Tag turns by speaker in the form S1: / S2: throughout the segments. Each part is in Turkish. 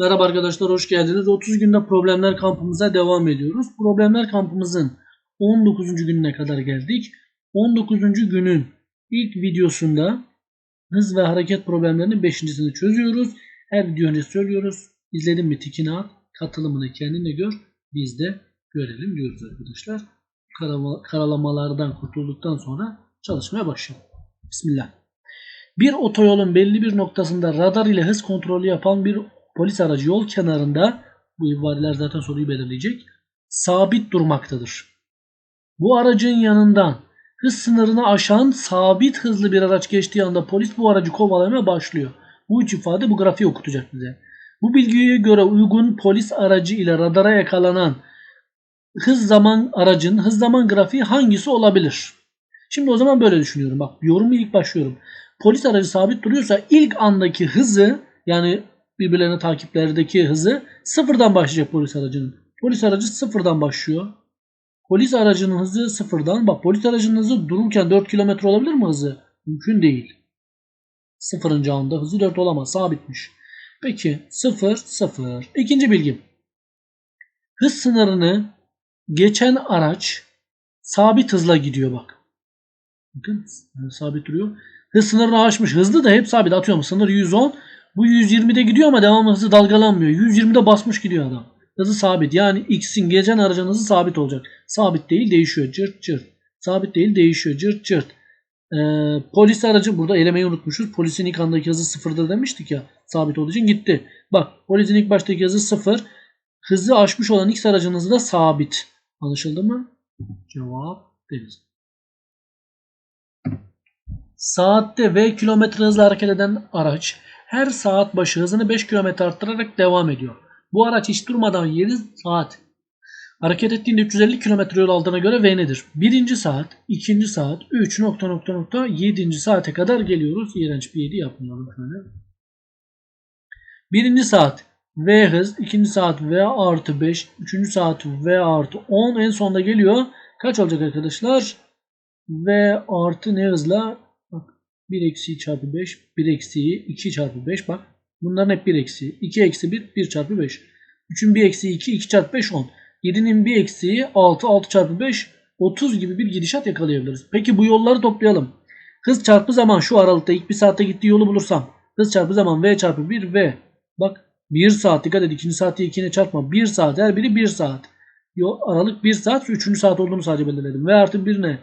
S1: Merhaba arkadaşlar hoş geldiniz. 30 günde problemler kampımıza devam ediyoruz. Problemler kampımızın 19. gününe kadar geldik. 19. günün ilk videosunda hız ve hareket problemlerinin 5.sini çözüyoruz. Her video önce söylüyoruz. İzledin mi tikini at, katılımını kendine gör, biz de görelim diyoruz arkadaşlar. Karalamalardan kurtulduktan sonra çalışmaya başlayalım. Bismillah. Bir otoyolun belli bir noktasında radar ile hız kontrolü yapan bir polis aracı yol kenarında bu ibareler zaten soruyu belirleyecek. Sabit durmaktadır. Bu aracın yanından hız sınırını aşan sabit hızlı bir araç geçtiği anda polis bu aracı kovalamaya başlıyor. Bu üç ifade bu grafiği okutacak bize. Bu bilgiye göre uygun polis aracı ile radara yakalanan hız zaman aracın hız zaman grafiği hangisi olabilir? Şimdi o zaman böyle düşünüyorum. Bak yorumu ilk başlıyorum. Polis aracı sabit duruyorsa ilk andaki hızı yani birbirlerine takiplerdeki hızı sıfırdan başlayacak polis aracının. Polis aracı sıfırdan başlıyor. Polis aracının hızı sıfırdan. Bak polis aracının hızı dururken 4 km olabilir mi hızı? Mümkün değil. Sıfırıncı anda hızı 4 olamaz. Sabitmiş. Peki 0 0. İkinci bilgim. Hız sınırını geçen araç sabit hızla gidiyor bak. Bakın sabit duruyor. Hız sınırını aşmış. Hızlı da hep sabit. Atıyorum sınır 110. Bu 120'de gidiyor ama devamlı hızı dalgalanmıyor. 120'de basmış gidiyor adam. Hızı sabit. Yani X'in geçen aracın hızı sabit olacak. Sabit değil değişiyor. Cırt cırt. Sabit değil değişiyor. Cırt cırt. Ee, polis aracı burada elemeyi unutmuşuz. Polisin ilk andaki hızı sıfırdır demiştik ya. Sabit olduğu için gitti. Bak polisin ilk baştaki hızı sıfır. Hızı aşmış olan X aracın hızı da sabit. Anlaşıldı mı? Cevap deniz. Saatte v kilometre hızla hareket eden araç her saat başı hızını 5 km arttırarak devam ediyor. Bu araç hiç durmadan 7 saat hareket ettiğinde 350 km yol aldığına göre v nedir? Birinci saat, ikinci saat, 3 nokta nokta nokta 7. saate kadar geliyoruz. İğrenç bir 7 yapmayalım şöyle. Birinci saat v hız, ikinci saat v artı 5, üçüncü saat v artı 10 en sonda geliyor. Kaç olacak arkadaşlar? v artı ne hızla? Bak 1 eksiği çarpı 5, 1 eksiği 2 çarpı 5 bak. Bunların hep 1 eksiği. 2 eksi 1, 1 çarpı 5. 3'ün 1 eksiği 2, 2 çarpı 5 10. 7'nin 1 eksiği 6, 6 çarpı 5 30 gibi bir gidişat yakalayabiliriz. Peki bu yolları toplayalım. Hız çarpı zaman şu aralıkta ilk bir saatte gittiği yolu bulursam. Hız çarpı zaman v çarpı 1 v. Bak 1 saat dikkat et ikinci saati ikine çarpma. 1 saat her biri 1 saat. Yol aralık 1 saat 3. saat olduğunu sadece belirledim. V artı 1 ne?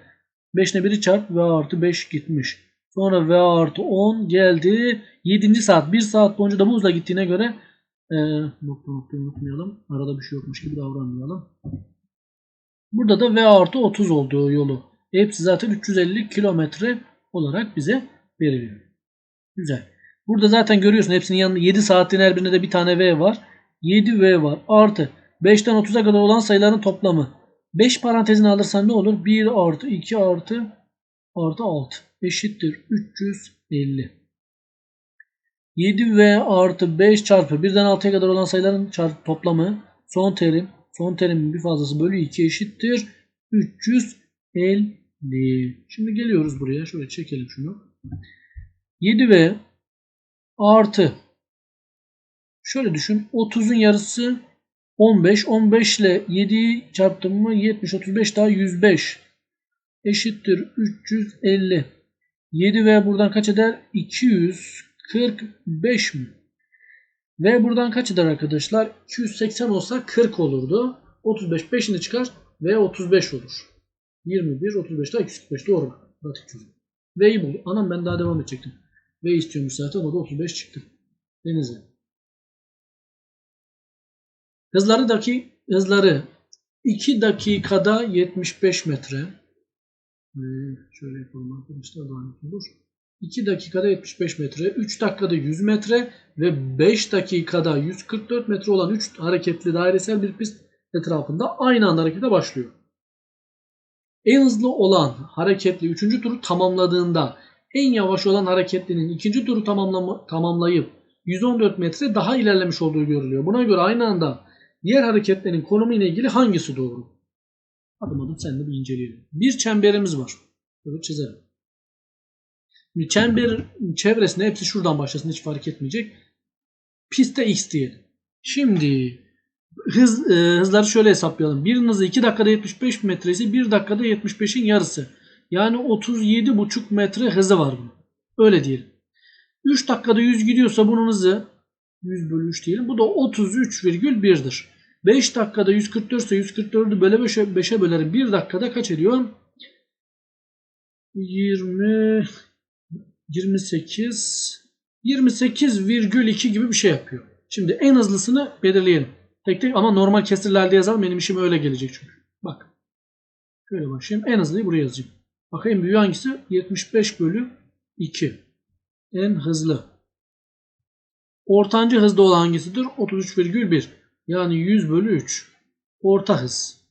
S1: 5 ne 1'i çarp V artı 5 gitmiş. Sonra V artı 10 geldi. 7. saat 1 saat boyunca da bu hızla gittiğine göre e, nokta nokta unutmayalım. Arada bir şey yokmuş gibi davranmayalım. Burada da V artı 30 olduğu yolu. Hepsi zaten 350 kilometre olarak bize veriliyor. Güzel. Burada zaten görüyorsun hepsinin yanında 7 saatin her birinde de bir tane V var. 7V var. Artı 5'ten 30'a kadar olan sayıların toplamı. 5 parantezini alırsan ne olur? 1 artı 2 artı artı 6 eşittir 350. 7V artı 5 çarpı 1'den 6'ya kadar olan sayıların çarpı toplamı son terim son terimin bir fazlası bölü 2 eşittir 350. Şimdi geliyoruz buraya şöyle çekelim şunu. 7V artı şöyle düşün 30'un yarısı 15. 15 ile 7'yi çarptım mı 70. 35 daha 105. Eşittir 350. 7 ve buradan kaç eder? 245 mi? Ve buradan kaç eder arkadaşlar? 280 olsa 40 olurdu. 35 5'ini çıkar ve 35 olur. 21, 35 daha 245 doğru. Pratik çözüm. V'yi bul. Anam ben daha devam edecektim. V istiyormuş zaten o da 35 çıktı. Denize. Hızları daki hızları 2 dakikada 75 metre. Şöyle yapalım arkadaşlar daha net olur. 2 dakikada 75 metre, 3 dakikada 100 metre ve 5 dakikada 144 metre olan 3 hareketli dairesel bir pist etrafında aynı anda harekete başlıyor. En hızlı olan hareketli 3. turu tamamladığında en yavaş olan hareketlinin 2. turu tamamlama, tamamlayıp 114 metre daha ilerlemiş olduğu görülüyor. Buna göre aynı anda diğer hareketlerin konumu ile ilgili hangisi doğru? Adım adım seninle bir inceleyelim. Bir çemberimiz var. Böyle çizelim. Şimdi çember çevresinde hepsi şuradan başlasın hiç fark etmeyecek. Piste x diyelim. Şimdi hız e, hızları şöyle hesaplayalım. Birinin hızı 2 dakikada 75 metre ise 1 dakikada 75'in yarısı. Yani 37,5 metre hızı var bunun. Öyle diyelim. 3 dakikada 100 gidiyorsa bunun hızı 100 bölü 3 diyelim. Bu da 33,1'dir. 5 dakikada 144 ise 144'ü böle 5'e 5'e bölerim. 1 dakikada kaç ediyor? 20 28 28,2 gibi bir şey yapıyor. Şimdi en hızlısını belirleyelim. Tek tek ama normal kesirlerde yazalım. Benim işim öyle gelecek çünkü. Bak. Şöyle başlayayım. En hızlıyı buraya yazacağım. Bak en büyüğü hangisi? 75 bölü 2. En hızlı. Ortancı hızda olan hangisidir? 33,1. Yani 100 bölü 3. Orta hız.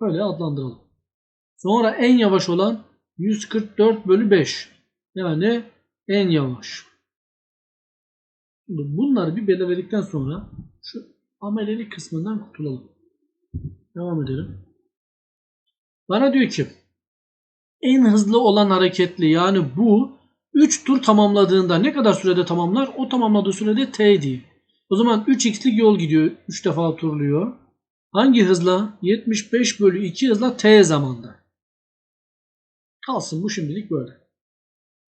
S1: Öyle adlandıralım. Sonra en yavaş olan 144 bölü 5. Yani en yavaş. Şimdi bunları bir belirledikten sonra şu amelelik kısmından kurtulalım. Devam edelim. Bana diyor ki en hızlı olan hareketli yani bu 3 tur tamamladığında ne kadar sürede tamamlar? O tamamladığı sürede t diye. O zaman 3x'lik yol gidiyor. 3 defa turluyor. Hangi hızla? 75 bölü 2 hızla t zamanda. Kalsın bu şimdilik böyle.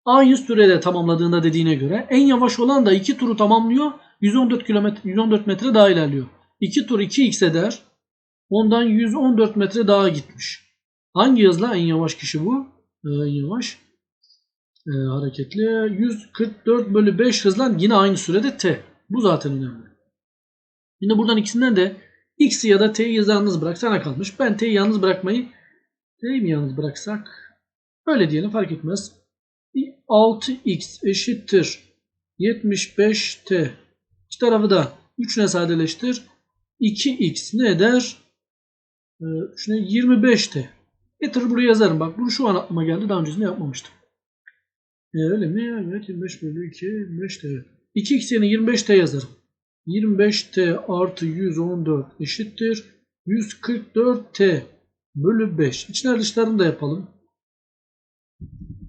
S1: Aynı sürede tamamladığında dediğine göre en yavaş olan da 2 turu tamamlıyor. 114 kilometre 114 metre daha ilerliyor. 2 tur 2x eder. Ondan 114 metre daha gitmiş. Hangi hızla en yavaş kişi bu? Ee, en yavaş e, hareketli 144 bölü 5 hızla yine aynı sürede t. Bu zaten önemli. Şimdi buradan ikisinden de x'i ya da t'yi yalnız bırak sana kalmış. Ben t'yi yalnız bırakmayı t'yi mi yalnız bıraksak? Öyle diyelim fark etmez. 6x eşittir 75t. İki tarafı da 3 ne sadeleştir. 2x ne eder? Ee, 3 ne? 25t. Getir buraya yazarım. Bak bunu şu an aklıma geldi. Daha öncesinde yapmamıştım. E, öyle mi? Evet 25 bölü 2 25t. Evet. 2x yerine 25t yazarım. 25t artı 114 eşittir. 144t bölü 5. İçler dışlarını da yapalım.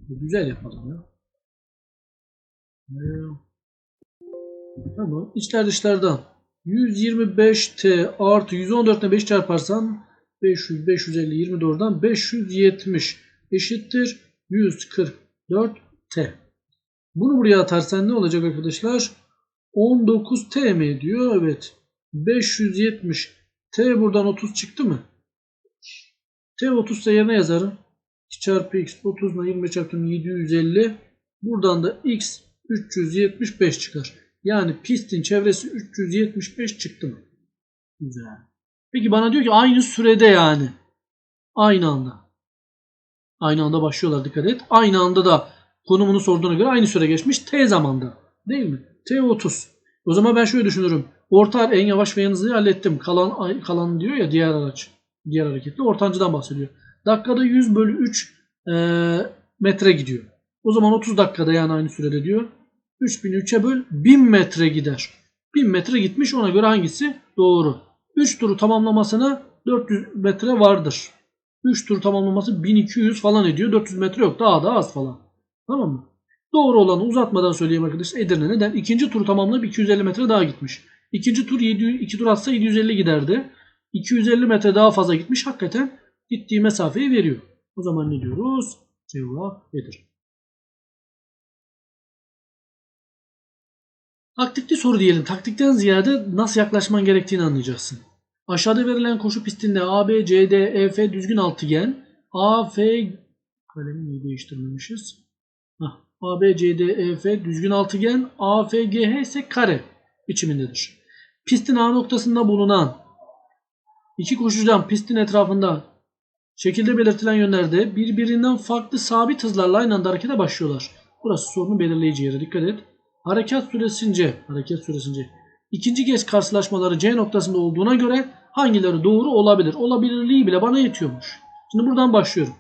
S1: Güzel yapalım ya. Ee, tamam. İçler dışlardan 125t artı 114 ile 5 çarparsan 500, 550, 24'dan 570 eşittir 144t. Bunu buraya atarsan ne olacak arkadaşlar? 19t mi ediyor? Evet. 570. T buradan 30 çıktı mı? T 30 ise yerine yazarım. 2 çarpı x 30 ile 20 çarptım 750. Buradan da x 375 çıkar. Yani pistin çevresi 375 çıktı mı? Güzel. Peki bana diyor ki aynı sürede yani. Aynı anda. Aynı anda başlıyorlar dikkat et. Aynı anda da konumunu sorduğuna göre aynı süre geçmiş. T zamanda. Değil mi? T 30. O zaman ben şöyle düşünürüm. Orta en yavaş ve en hızlıyı hallettim. Kalan, kalan diyor ya diğer araç. Diğer hareketli. Ortancıdan bahsediyor. Dakikada 100 bölü 3 e, metre gidiyor. O zaman 30 dakikada yani aynı sürede diyor. 3000 3'e böl 1000 metre gider. 1000 metre gitmiş ona göre hangisi doğru. 3 turu tamamlamasına 400 metre vardır. 3 tur tamamlaması 1200 falan ediyor. 400 metre yok. Daha da az falan. Tamam mı? Doğru olanı uzatmadan söyleyeyim arkadaşlar. Edirne neden? İkinci tur tamamlayıp 250 metre daha gitmiş. İkinci tur 700, 2 tur atsa 750 giderdi. 250 metre daha fazla gitmiş. Hakikaten gittiği mesafeyi veriyor. O zaman ne diyoruz? Cevap Edir. Taktikli soru diyelim. Taktikten ziyade nasıl yaklaşman gerektiğini anlayacaksın. Aşağıda verilen koşu pistinde A, B, C, D, E, F düzgün altıgen. A, F kalemi değiştirmemişiz. Hah. A, B, C, D, E, F düzgün altıgen. A, F, G, H ise kare biçimindedir. Pistin A noktasında bulunan iki koşucudan pistin etrafında şekilde belirtilen yönlerde birbirinden farklı sabit hızlarla aynı anda harekete başlıyorlar. Burası sorunun belirleyici yeri. Dikkat et. Harekat süresince, hareket süresince ikinci kez karşılaşmaları C noktasında olduğuna göre hangileri doğru olabilir? Olabilirliği bile bana yetiyormuş. Şimdi buradan başlıyorum.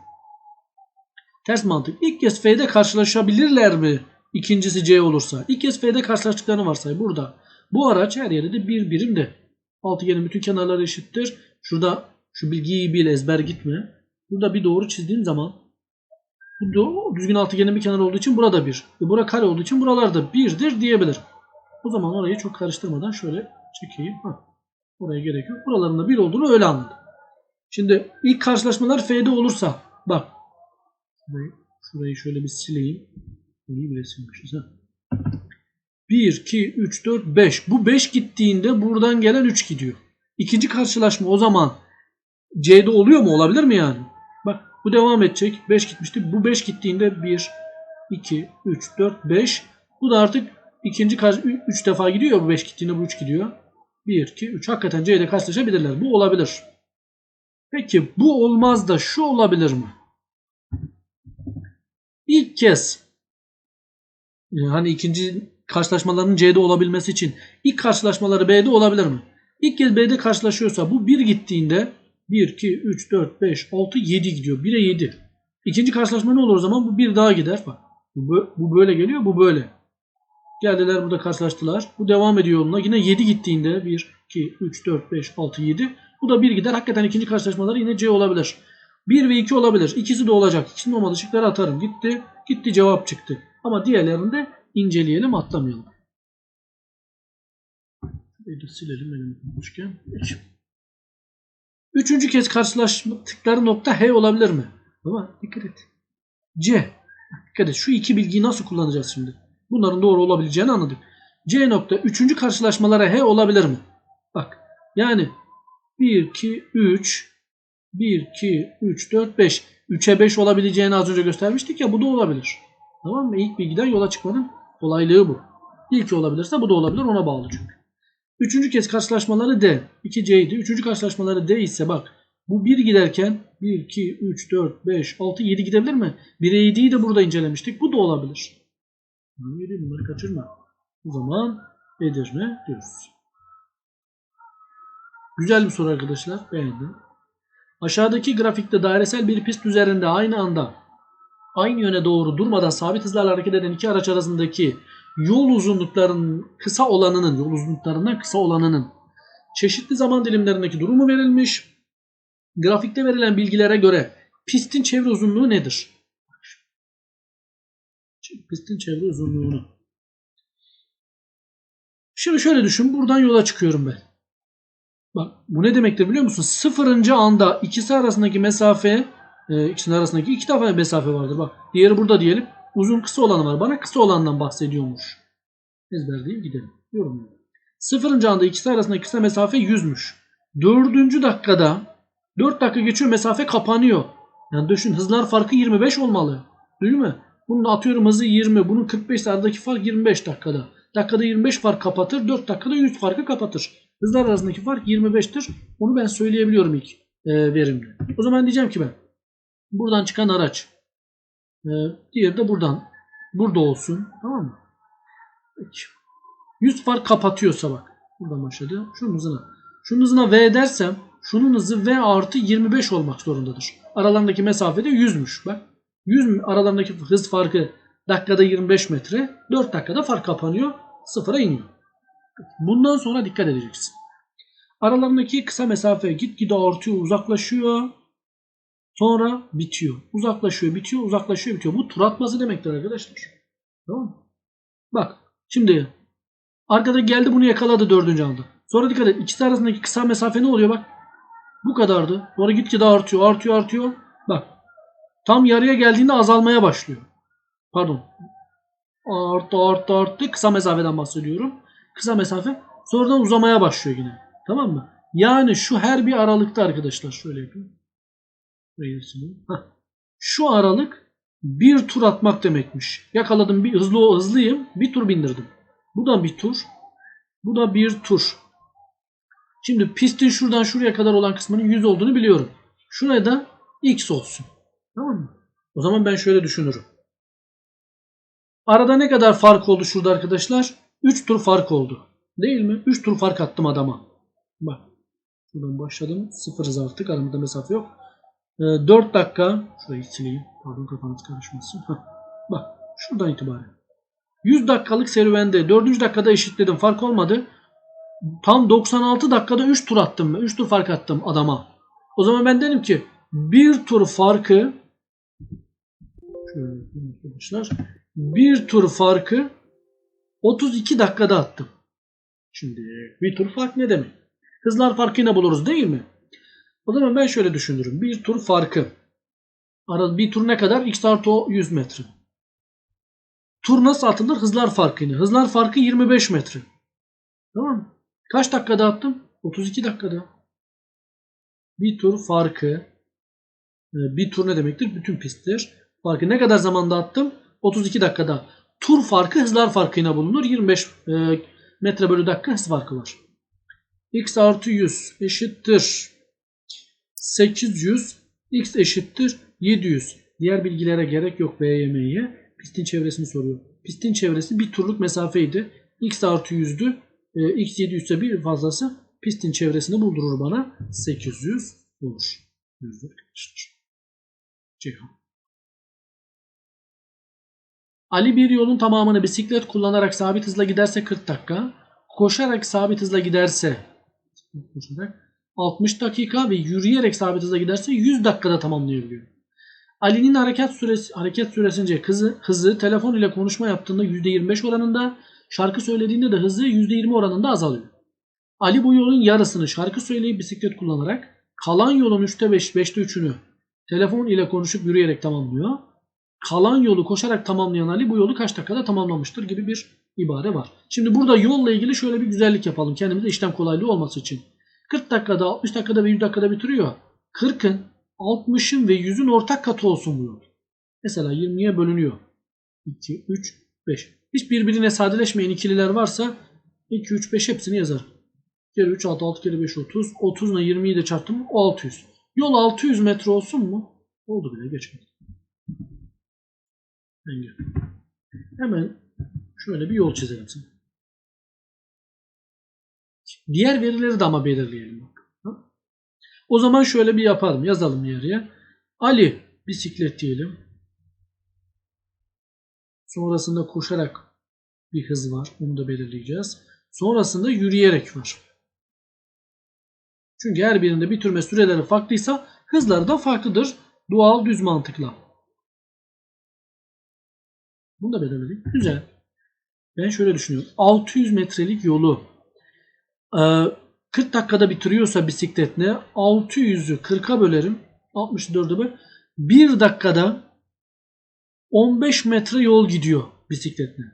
S1: Ters mantık. İlk kez F'de karşılaşabilirler mi? İkincisi C olursa. İlk kez F'de karşılaştıklarını varsay. Burada. Bu araç her yerde de bir birimde. Altıgenin bütün kenarları eşittir. Şurada şu bilgiyi bil ezber gitme. Burada bir doğru çizdiğim zaman bu düzgün altıgenin bir kenarı olduğu için burada bir. Ve bura kare olduğu için buralarda birdir diyebilirim. O zaman orayı çok karıştırmadan şöyle çekeyim. Hah. Oraya gerek yok. Buralarında 1 olduğunu öyle anladım. Şimdi ilk karşılaşmalar F'de olursa bak şurayı, şöyle bir sileyim. İyi bir resimmişiz ha. 1, 2, 3, 4, 5. Bu 5 gittiğinde buradan gelen 3 gidiyor. İkinci karşılaşma o zaman C'de oluyor mu? Olabilir mi yani? Bak bu devam edecek. 5 gitmişti. Bu 5 gittiğinde 1, 2, 3, 4, 5. Bu da artık ikinci 3 defa gidiyor bu 5 gittiğinde bu 3 gidiyor. 1, 2, 3. Hakikaten C'de karşılaşabilirler. Bu olabilir. Peki bu olmaz da şu olabilir mi? İlk kez yani hani ikinci karşılaşmaların C'de olabilmesi için ilk karşılaşmaları B'de olabilir mi? İlk kez B'de karşılaşıyorsa bu 1 gittiğinde 1, 2, 3, 4, 5, 6, 7 gidiyor. 1'e 7. İkinci karşılaşma ne olur o zaman? Bu 1 daha gider. Bak. Bu, bu böyle geliyor. Bu böyle. Geldiler burada karşılaştılar. Bu devam ediyor yoluna. Yine 7 gittiğinde 1, 2, 3, 4, 5, 6, 7. Bu da 1 gider. Hakikaten ikinci karşılaşmaları yine C olabilir. 1 ve 2 olabilir. İkisi de olacak. İkisinin olmadığı şıkları atarım. Gitti. Gitti cevap çıktı. Ama diğerlerini de inceleyelim atlamayalım. Şurayı da silelim elim tutmuşken. Peki. Üçüncü kez karşılaştıkları nokta H olabilir mi? Ama dikkat et. C. Dikkat et. Şu iki bilgiyi nasıl kullanacağız şimdi? Bunların doğru olabileceğini anladık. C nokta üçüncü karşılaşmalara H olabilir mi? Bak. Yani 1, 2, 3 1, 2, 3, 4, 5. 3'e 5 olabileceğini az önce göstermiştik ya bu da olabilir. Tamam mı? İlk bilgiden yola çıkmanın kolaylığı bu. İlki olabilirse bu da olabilir ona bağlı çünkü. Üçüncü kez karşılaşmaları D. 2C idi. Üçüncü karşılaşmaları D ise bak bu 1 giderken 1, 2, 3, 4, 5, 6, 7 gidebilir mi? 1'e 7'yi de burada incelemiştik. Bu da olabilir. 7 bunları kaçırma. O zaman Edirne diyoruz. Güzel bir soru arkadaşlar. Beğendim. Aşağıdaki grafikte dairesel bir pist üzerinde aynı anda aynı yöne doğru durmadan sabit hızlarla hareket eden iki araç arasındaki yol uzunluklarının kısa olanının, yol uzunluklarından kısa olanının çeşitli zaman dilimlerindeki durumu verilmiş. Grafikte verilen bilgilere göre pistin çevre uzunluğu nedir? Pistin çevre uzunluğunu. Şimdi şöyle düşün. Buradan yola çıkıyorum ben. Bak bu ne demektir biliyor musun? Sıfırıncı anda ikisi arasındaki mesafe e, ikisinin arasındaki iki defa mesafe vardır. Bak diğeri burada diyelim. Uzun kısa olanı var. Bana kısa olandan bahsediyormuş. Ezberleyip gidelim. Yorum. Sıfırıncı anda ikisi arasındaki kısa mesafe 100'müş. Dördüncü dakikada 4 dakika geçiyor mesafe kapanıyor. Yani düşün hızlar farkı 25 olmalı. Değil mi? Bunun atıyorum hızı 20. Bunun 45 aradaki fark 25 dakikada. Dakikada 25 fark kapatır. 4 dakikada 100 farkı kapatır. Hızlar arasındaki fark 25'tir. Onu ben söyleyebiliyorum ilk e, verimde. O zaman diyeceğim ki ben buradan çıkan araç e, diğeri de buradan burada olsun. Tamam mı? Peki. 100 fark kapatıyorsa bak. Buradan başladı. Şunun hızına. Şunun hızına V dersem şunun hızı V artı 25 olmak zorundadır. Aralarındaki mesafe de 100'müş. Bak 100 aralarındaki hız farkı dakikada 25 metre. 4 dakikada fark kapanıyor. Sıfıra iniyor. Bundan sonra dikkat edeceksin. Aralarındaki kısa mesafe gitgide artıyor, uzaklaşıyor. Sonra bitiyor. Uzaklaşıyor, bitiyor, uzaklaşıyor, bitiyor. Bu tur atması demektir arkadaşlar. Tamam? Bak şimdi arkada geldi bunu yakaladı dördüncü anda. Sonra dikkat et. İkisi arasındaki kısa mesafe ne oluyor bak. Bu kadardı. Sonra gitgide artıyor, artıyor, artıyor. Bak. Tam yarıya geldiğinde azalmaya başlıyor. Pardon. Arttı, arttı, arttı. Kısa mesafeden bahsediyorum. Kısa mesafe. Sonradan uzamaya başlıyor yine. Tamam mı? Yani şu her bir aralıkta arkadaşlar. Şöyle yapayım. Şu aralık bir tur atmak demekmiş. Yakaladım bir hızlı hızlıyım. Bir tur bindirdim. Bu da bir tur. Bu da bir tur. Şimdi pistin şuradan şuraya kadar olan kısmının 100 olduğunu biliyorum. Şuraya da x olsun. Tamam mı? O zaman ben şöyle düşünürüm. Arada ne kadar fark oldu şurada arkadaşlar? 3 tur fark oldu. Değil mi? 3 tur fark attım adama. Bak. Buradan başladım. Sıfırız artık. Aramızda mesafe yok. E, 4 dakika. Şurayı sileyim. Pardon kafanız karışmasın. Bak. Şuradan itibaren. 100 dakikalık serüvende 4. dakikada eşitledim. Fark olmadı. Tam 96 dakikada 3 tur attım. 3 tur fark attım adama. O zaman ben dedim ki bir tur farkı şöyle arkadaşlar bir tur farkı 32 dakikada attım. Şimdi bir tur fark ne demek? Hızlar farkıyla buluruz değil mi? O zaman ben şöyle düşünürüm. Bir tur farkı. Ara- Bir tur ne kadar? X artı o 100 metre. Tur nasıl atılır? Hızlar farkıyla. Hızlar farkı 25 metre. Tamam mı? Kaç dakikada attım? 32 dakikada. Bir tur farkı. e, Bir tur ne demektir? Bütün pisttir. Farkı ne kadar zamanda attım? 32 dakikada. Tur farkı hızlar farkıyla bulunur. 25 e, metre bölü dakika hız farkı var. X artı 100 eşittir 800. X eşittir 700. Diğer bilgilere gerek yok BYM'ye. Pistin çevresini soruyor. Pistin çevresi bir turluk mesafeydi. X artı 100'dü. E, X 700 ise bir fazlası pistin çevresini buldurur bana. 800 olur. Yüzdür arkadaşlar. Ceyhan. Ali bir yolun tamamını bisiklet kullanarak sabit hızla giderse 40 dakika. Koşarak sabit hızla giderse koşarak 60 dakika ve yürüyerek sabit hızla giderse 100 dakikada tamamlayabiliyor. Ali'nin hareket süresi hareket süresince hızı, hızı telefon ile konuşma yaptığında %25 oranında, şarkı söylediğinde de hızı %20 oranında azalıyor. Ali bu yolun yarısını şarkı söyleyip bisiklet kullanarak, kalan yolun 3'te 5, 5'te 3'ünü telefon ile konuşup yürüyerek tamamlıyor. Kalan yolu koşarak tamamlayan Ali bu yolu kaç dakikada tamamlamıştır gibi bir ibare var. Şimdi burada yolla ilgili şöyle bir güzellik yapalım kendimize işlem kolaylığı olması için. 40 dakikada, 60 dakikada ve 100 dakikada bitiriyor. 40'ın, 60'ın ve 100'ün ortak katı olsun bu yol. Mesela 20'ye bölünüyor. 2, 3, 5. Hiç birbirine sadeleşmeyen ikililer varsa 2, 3, 5 hepsini yazarım. Kere 3, 6, 6 kere 5, 30. 30 ile 20'yi de çarptım? O 600. Yol 600 metre olsun mu? Oldu bile geçmedi. Engel. Hemen şöyle bir yol çizelim sana. Diğer verileri de ama belirleyelim. Bak. O zaman şöyle bir yapalım. Yazalım yarıya. Ali bisiklet diyelim. Sonrasında koşarak bir hız var. Onu da belirleyeceğiz. Sonrasında yürüyerek var. Çünkü her birinde bitirme süreleri farklıysa hızları da farklıdır. Doğal düz mantıkla. Bunu da belirledik. Güzel. Ben şöyle düşünüyorum. 600 metrelik yolu e, 40 dakikada bitiriyorsa bisikletle 600'ü 40'a bölerim. 64'e böl. 1 dakikada 15 metre yol gidiyor bisikletle.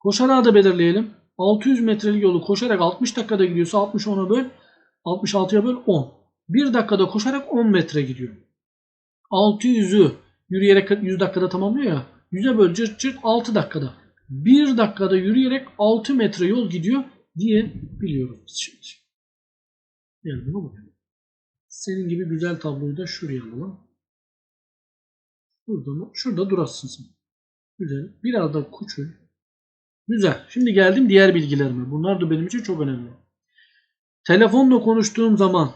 S1: Koşarak da belirleyelim. 600 metrelik yolu koşarak 60 dakikada gidiyorsa 60 10'a böl. 66'ya böl 10. 1 dakikada koşarak 10 metre gidiyor. 600'ü yürüyerek 100 dakikada tamamlıyor ya. 100'e böl cırt cırt 6 dakikada. 1 dakikada yürüyerek 6 metre yol gidiyor diye biliyoruz biz şimdi. Yani buna bakalım. Senin gibi güzel tabloyu da şuraya alalım. Burada mı? Şurada durasın sen. Güzel. Biraz da küçül. Güzel. Şimdi geldim diğer bilgilerime. Bunlar da benim için çok önemli. Telefonla konuştuğum zaman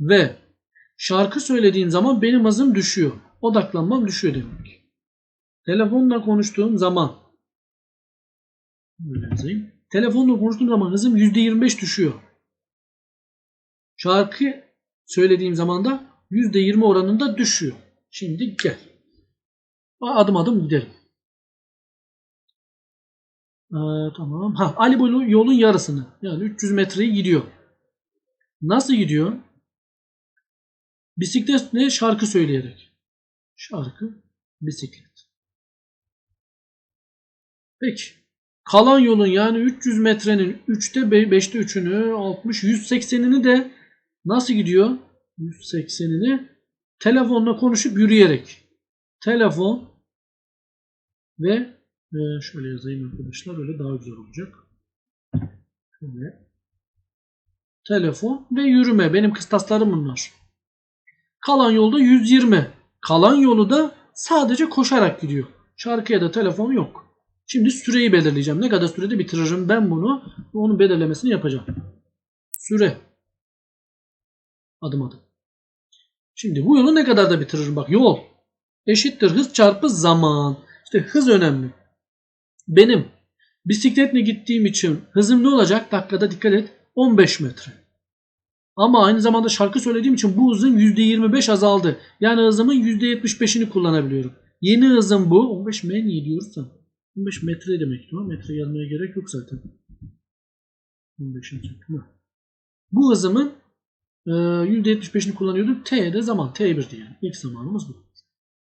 S1: ve şarkı söylediğim zaman benim hızım düşüyor. Odaklanmam düşüyor demek. Telefonla konuştuğum zaman. Telefonla konuştuğum zaman hızım %25 düşüyor. Şarkı söylediğim zaman da %20 oranında düşüyor. Şimdi gel. Adım adım gidelim. Ee, tamam. Ha, Ali bu yolun yarısını yani 300 metreyi gidiyor. Nasıl gidiyor? Bisikletle şarkı söyleyerek. Şarkı, bisiklet. Peki. Kalan yolun yani 300 metrenin 3'te 5'te 3'ünü 60 180'ini de nasıl gidiyor? 180'ini telefonla konuşup yürüyerek. Telefon ve e, şöyle yazayım arkadaşlar öyle daha güzel olacak. Şöyle. Telefon ve yürüme. Benim kıstaslarım bunlar. Kalan yolda 120. Kalan yolu da sadece koşarak gidiyor. Şarkıya da telefon yok. Şimdi süreyi belirleyeceğim. Ne kadar sürede bitiririm ben bunu. Onun belirlemesini yapacağım. Süre. Adım adım. Şimdi bu yolu ne kadar da bitiririm? Bak yol eşittir hız çarpı zaman. İşte hız önemli. Benim bisikletle gittiğim için hızım ne olacak? Dakikada dikkat et. 15 metre. Ama aynı zamanda şarkı söylediğim için bu hızın %25 azaldı. Yani hızımın %75'ini kullanabiliyorum. Yeni hızım bu. 15 M niye diyorsan. 15 metre demek o. Metre gelmeye gerek yok zaten. 15'in çarpımı. Bu hızımın e, %75'ini kullanıyorduk. T'de zaman. T1'di yani. İlk zamanımız bu.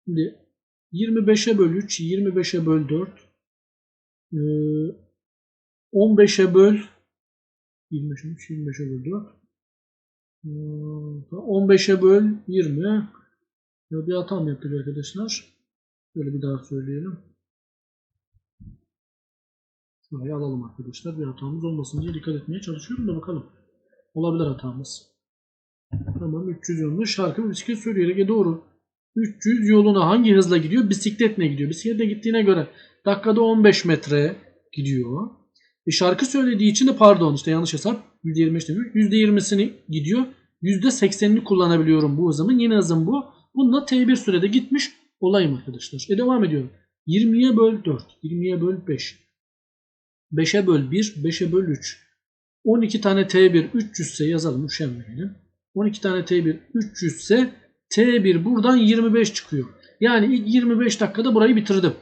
S1: Şimdi 25'e böl 3, 25'e böl 4, e, 15'e böl 25'e 3, 25'e böl 4, e, 15'e böl 20. Ya bir hata mı yaptık arkadaşlar? Böyle bir daha söyleyelim. Şurayı alalım arkadaşlar. Bir hatamız olmasın diye dikkat etmeye çalışıyorum da bakalım. Olabilir hatamız. Tamam 300 yolunu şarkı bisiklet söyleyerek e doğru. 300 yoluna hangi hızla gidiyor? Bisikletle gidiyor. Bisikletle gittiğine göre dakikada 15 metre gidiyor. E şarkı söylediği için de pardon işte yanlış hesap %25 demiyor. %20'sini gidiyor. %80'ini kullanabiliyorum bu hızımın. Yeni hızım bu. Bununla T1 sürede gitmiş olayım arkadaşlar. E devam ediyorum. 20'ye böl 4. 20'ye böl 5. 5'e böl 1. 5'e böl 3. 12 tane T1 300 ise yazalım üşenmeyelim. 12 tane T1 300 ise T1 buradan 25 çıkıyor. Yani ilk 25 dakikada burayı bitirdim.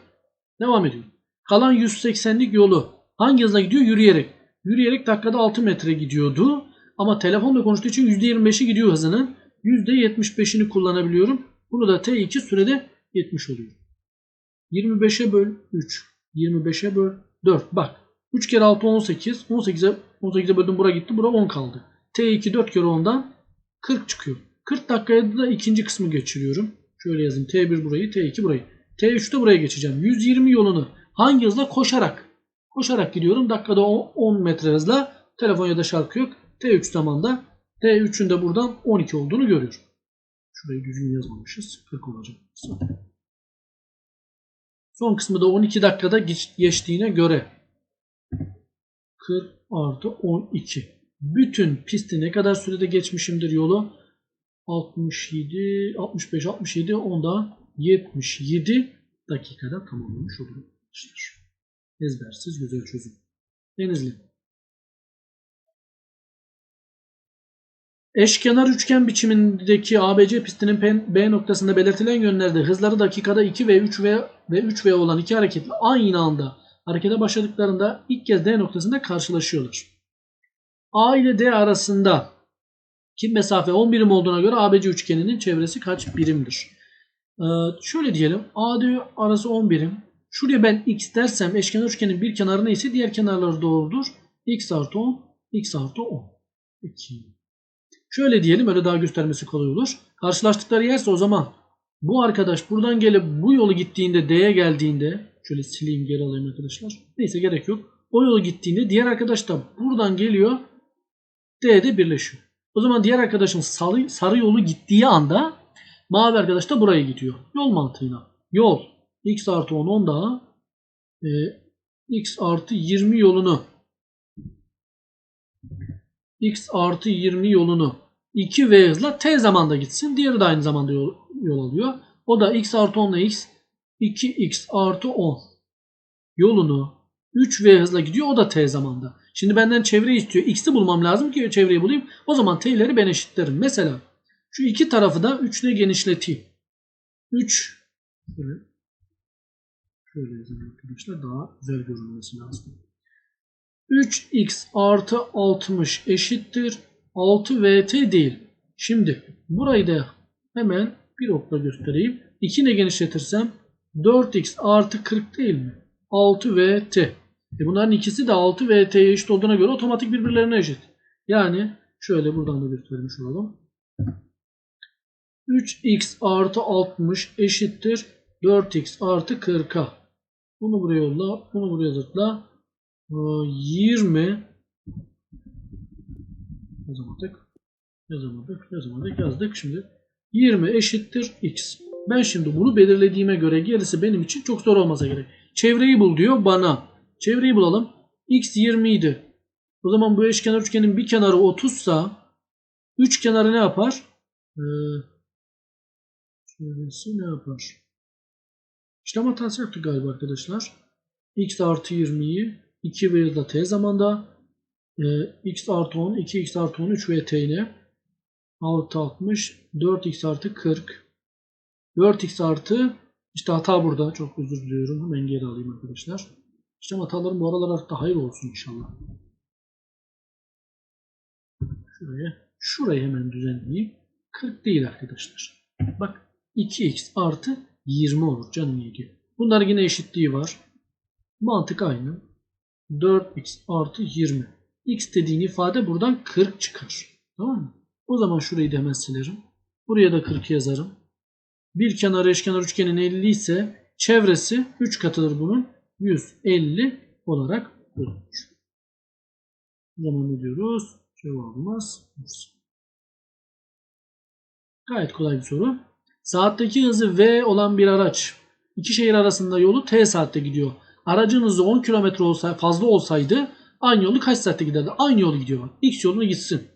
S1: Devam ediyorum. Kalan 180'lik yolu hangi hızla gidiyor? Yürüyerek. Yürüyerek dakikada 6 metre gidiyordu. Ama telefonla konuştuğu için %25'i gidiyor hızının. %75'ini kullanabiliyorum. Bunu da T2 sürede 70 oluyor. 25'e böl 3. 25'e böl 4. Bak 3 kere 6 18. 18'e 18'e böldüm bura gitti. Bura 10 kaldı. T2 4 kere 10'dan 40 çıkıyor. 40 dakikaya da ikinci kısmı geçiriyorum. Şöyle yazayım. T1 burayı, T2 burayı. T3'te buraya geçeceğim. 120 yolunu hangi hızla? Koşarak. Koşarak gidiyorum. Dakikada 10 metre hızla. Telefon ya da şarkı yok. T3 zamanda. T3'ün de buradan 12 olduğunu görüyorum. Şurayı düzgün yazmamışız. 40 olacak. Son kısmı da 12 dakikada geçtiğine göre 40 artı 12. Bütün pisti ne kadar sürede geçmişimdir yolu? 67, 65, 67, onda 77 dakikada tamamlamış olurum. arkadaşlar. Ezbersiz güzel çözüm. Denizli. Eşkenar üçgen biçimindeki ABC pistinin B noktasında belirtilen yönlerde hızları dakikada 2 ve 3 ve, ve 3 v olan iki hareketli aynı anda harekete başladıklarında ilk kez D noktasında karşılaşıyorlar. A ile D arasında kim mesafe 10 birim olduğuna göre ABC üçgeninin çevresi kaç birimdir? Ee, şöyle diyelim AD arası 10 birim. Şuraya ben x dersem eşkenar üçgenin bir kenarı neyse diğer kenarları doğrudur. x artı 10, x artı 10. 2. Şöyle diyelim öyle daha göstermesi kolay olur. Karşılaştıkları yerse o zaman bu arkadaş buradan gelip bu yolu gittiğinde D'ye geldiğinde şöyle sileyim geri alayım arkadaşlar. Neyse gerek yok. O yolu gittiğinde diğer arkadaş da buradan geliyor D'de birleşiyor. O zaman diğer arkadaşın sarı, sarı yolu gittiği anda mavi arkadaş da buraya gidiyor. Yol mantığıyla. Yol x artı 10 10 daha e, x artı 20 yolunu x artı 20 yolunu 2 v hızla t zamanda gitsin. Diğeri de aynı zamanda yol, yol alıyor. O da x artı 10 ile x 2x artı 10 yolunu 3v hızla gidiyor. O da t zamanda. Şimdi benden çevre istiyor. X'i bulmam lazım ki çevreyi bulayım. O zaman t'leri ben eşitlerim. Mesela şu iki tarafı da 3 ile genişleteyim. 3 şöyle, yazayım arkadaşlar. Daha güzel görünmesi lazım. 3x artı 60 eşittir 6vt değil. Şimdi burayı da hemen bir okla göstereyim. 2 ile genişletirsem 4x artı 40 değil mi? 6vt. E bunların ikisi de 6 vt'ye eşit olduğuna göre otomatik birbirlerine eşit. Yani şöyle buradan da göstermiş olalım. 3x artı 60 eşittir 4x artı 40'a. Bunu buraya yolla. Bunu buraya zıtla. 20 yazamadık. Yazamadık. Yazamadık. Yazdık. Şimdi 20 eşittir x. Ben şimdi bunu belirlediğime göre gerisi benim için çok zor olmasa gerek. Çevreyi bul diyor bana. Çevreyi bulalım. X 20 idi. O zaman bu eşkenar üçgenin bir kenarı 30 sa üç kenarı ne yapar? Ee, çevresi ne yapar? İşlem hatası yaptık galiba arkadaşlar. X artı 20'yi 2 ve t zamanda e, X artı 10, 2X artı 10, 3 ve t ile 6 60, 4X artı 40 4X artı İşte hata burada. Çok özür diliyorum. Hemen geri alayım arkadaşlar. İşte hatalarım bu aralar artık hayır olsun inşallah. Şuraya, şurayı hemen düzenleyeyim. 40 değil arkadaşlar. Bak 2x artı 20 olur canım ilgi. Bunlar yine eşitliği var. Mantık aynı. 4x artı 20. x dediğin ifade buradan 40 çıkar. Tamam mı? O zaman şurayı da hemen silerim. Buraya da 40 yazarım. Bir kenar eşkenar üçgenin 50 ise çevresi 3 katıdır bunun. 150 olarak bulunur. O zaman ne diyoruz? Cevabımız. Gayet kolay bir soru. Saatteki hızı V olan bir araç iki şehir arasında yolu T saatte gidiyor. Aracın hızı 10 km olsa, fazla olsaydı aynı yolu kaç saatte giderdi? Aynı yolu gidiyor. bak. X yoluna gitsin.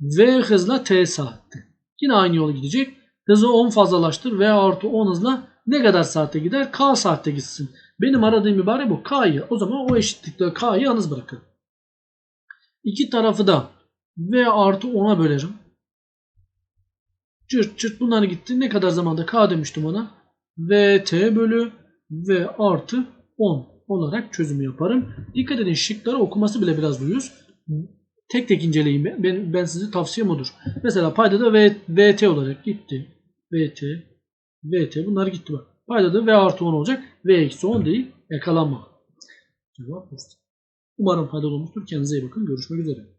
S1: V hızla T saatte. Yine aynı yolu gidecek. Hızı 10 fazlalaştır. V artı 10 hızla ne kadar saatte gider? K saatte gitsin. Benim aradığım ibare bu. K'yı. O zaman o eşitlikte K'yı yalnız bırakın. İki tarafı da V artı 10'a bölerim. Çırt çırt bunlar gitti. Ne kadar zamanda K demiştim ona? VT bölü V artı 10 olarak çözümü yaparım. Dikkat edin şıkları okuması bile biraz uyuz. Tek tek inceleyin. Ben, ben size tavsiyem odur. Mesela payda da v, VT olarak gitti. VT, VT bunlar gitti bak. Payda da V artı 10 olacak. V eksi 10 değil. Yakalanma. Cevap. Umarım faydalı olmuştur. Kendinize iyi bakın. Görüşmek üzere.